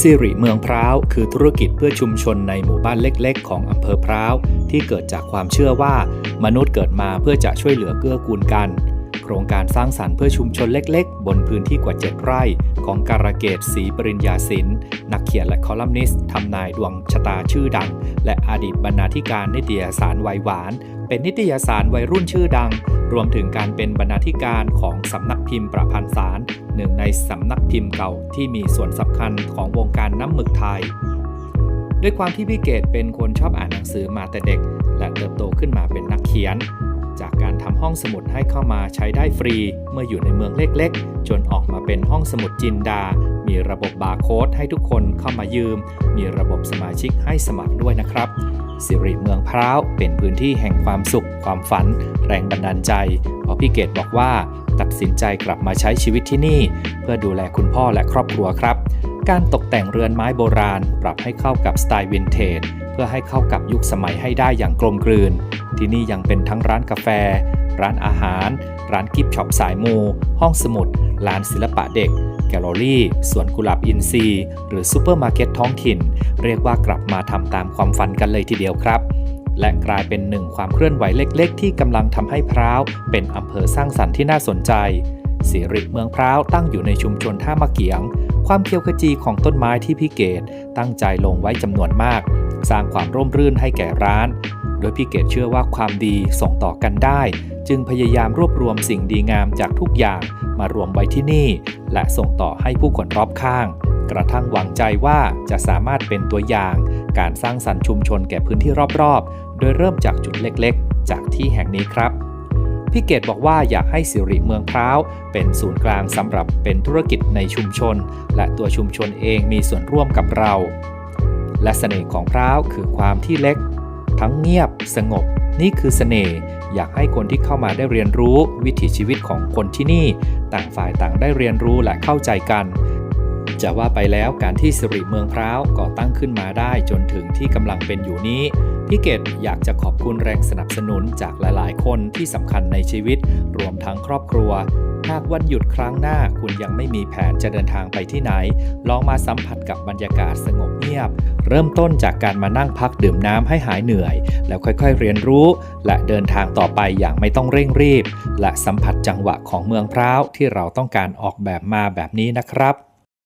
สิริเมืองพร้าวคือธุรกิจเพื่อชุมชนในหมู่บ้านเล็ก ๆ ของอำเภอพร้าวที่เกิดจากความเชื่อว่า มนุษย์เกิดมาเพื่อจะช่วยเหลือเกื้อกูลกัน โครงการสร้างสรรค์เพื่อชุมชนเล็กๆ บนพื้นที่กว่า 7 ไร่ ของการเกตศรีปริญญาสินนักเขียนและคอลัมนิสต์ทำนายดวงชะตาชื่อดัง และอดีตบรรณาธิการนิตยสารวัยหวาน เป็นนิตยสารวัยรุ่นชื่อดัง รวมถึงการเป็นบรรณาธิการของสำนักพิมพ์ประพันธ์สารหนึ่งในสำนักพิมพ์เก่าที่มีส่วนสำคัญของวงการน้ำหมึกไทยด้วยความที่พี่เกดเป็นคนชอบอ่านหนังสือมาแต่เด็ก และเติบโตขึ้นมาเป็นนักเขียน จากการทำห้องสมุดให้เข้ามาใช้ได้ฟรี เมื่ออยู่ในเมืองเล็กๆ จนออกมาเป็นห้องสมุดจินดา มีระบบบาร์โค้ดให้ทุกคนเข้ามายืม มีระบบสมาชิกให้สมัครด้วยนะครับสิริเมืองพร้าวเป็นพื้นที่แห่งความสุข ความฝัน แรงบันดาลใจเพราะพี่เกดบอกว่า ตัดสินใจกลับมาใช้ชีวิตที่นี่ เพื่อดูแลคุณพ่อและครอบครัวครับ การตกแต่งเรือนไม้โบราณ ปรับให้เข้ากับสไตล์วินเทจ พื่อให้เข้ากับยุคสมัยให้ได้อย่างกลมกลืน ที่นี่ยังเป็นทั้งร้านกาแฟ ร้านอาหาร ร้านกิฟช็อปสายมู ห้องสมุดร้านศิลปะเด็ก แกลเลอรี่ สวนกุหลาบอินทรีย์หรือซูเปอร์มาร์เก็ตท้องถิ่น เรียกว่ากลับมาทำตามความฝันกันเลยทีเดียวครับ และกลายเป็นหนึ่งความเคลื่อนไหวเล็ก ๆ ที่กำลังทำให้พร้าวเป็นอำเภอสร้างสรรค์ที่น่าสนใจสิริเมืองพร้าวตั้งอยู่ในชุมชนท่ามะเกียง ความเคียวขจีของต้นไม้ที่พี่เกดตั้งใจลงไว้จำนวนมาก สร้างความร่มรื่นให้แก่ร้าน โดยพี่เกดเชื่อว่าความดีส่งต่อกันได้ จึงพยายามรวบรวมสิ่งดีงามจากทุกอย่างมารวมไว้ที่นี่ และส่งต่อให้ผู้คนรอบข้าง กระทั่งหวังใจว่าจะสามารถเป็นตัวอย่าง การสร้างสรรค์ชุมชนแก่พื้นที่รอบๆ โดยเริ่มจากจุดเล็กๆ จากที่แห่งนี้ครับพี่เกดบอกว่าอยากให้สิริเมืองพร้าวเป็นศูนย์กลางสำหรับเป็นธุรกิจในชุมชน และตัวชุมชนเองมีส่วนร่วมกับเรา และเสน่ห์ของพร้าวคือความที่เล็ก ทั้งเงียบสงบ นี่คือเสน่ห์อยากให้คนที่เข้ามาได้เรียนรู้วิถีชีวิตของคนที่นี่ ต่างฝ่ายต่างได้เรียนรู้และเข้าใจกัน จะว่าไปแล้วการที่สิริเมืองพร้าวก่อตั้งขึ้นมาได้จนถึงที่กำลังเป็นอยู่นี้พี่เกดอยากจะขอบคุณแรงสนับสนุนจากหลาย ๆ คนที่สำคัญในชีวิต รวมทั้งครอบครัว หากวันหยุดครั้งหน้าคุณยังไม่มีแผนจะเดินทางไปที่ไหน ลองมาสัมผัสกับบรรยากาศสงบเงียบ เริ่มต้นจากการมานั่งพักดื่มน้ำให้หายเหนื่อย แล้วค่อยๆเรียนรู้ และเดินทางต่อไปอย่างไม่ต้องเร่งรีบ และสัมผัสจังหวะของเมืองพร้าวที่เราต้องการออกแบบมาแบบนี้นะครับ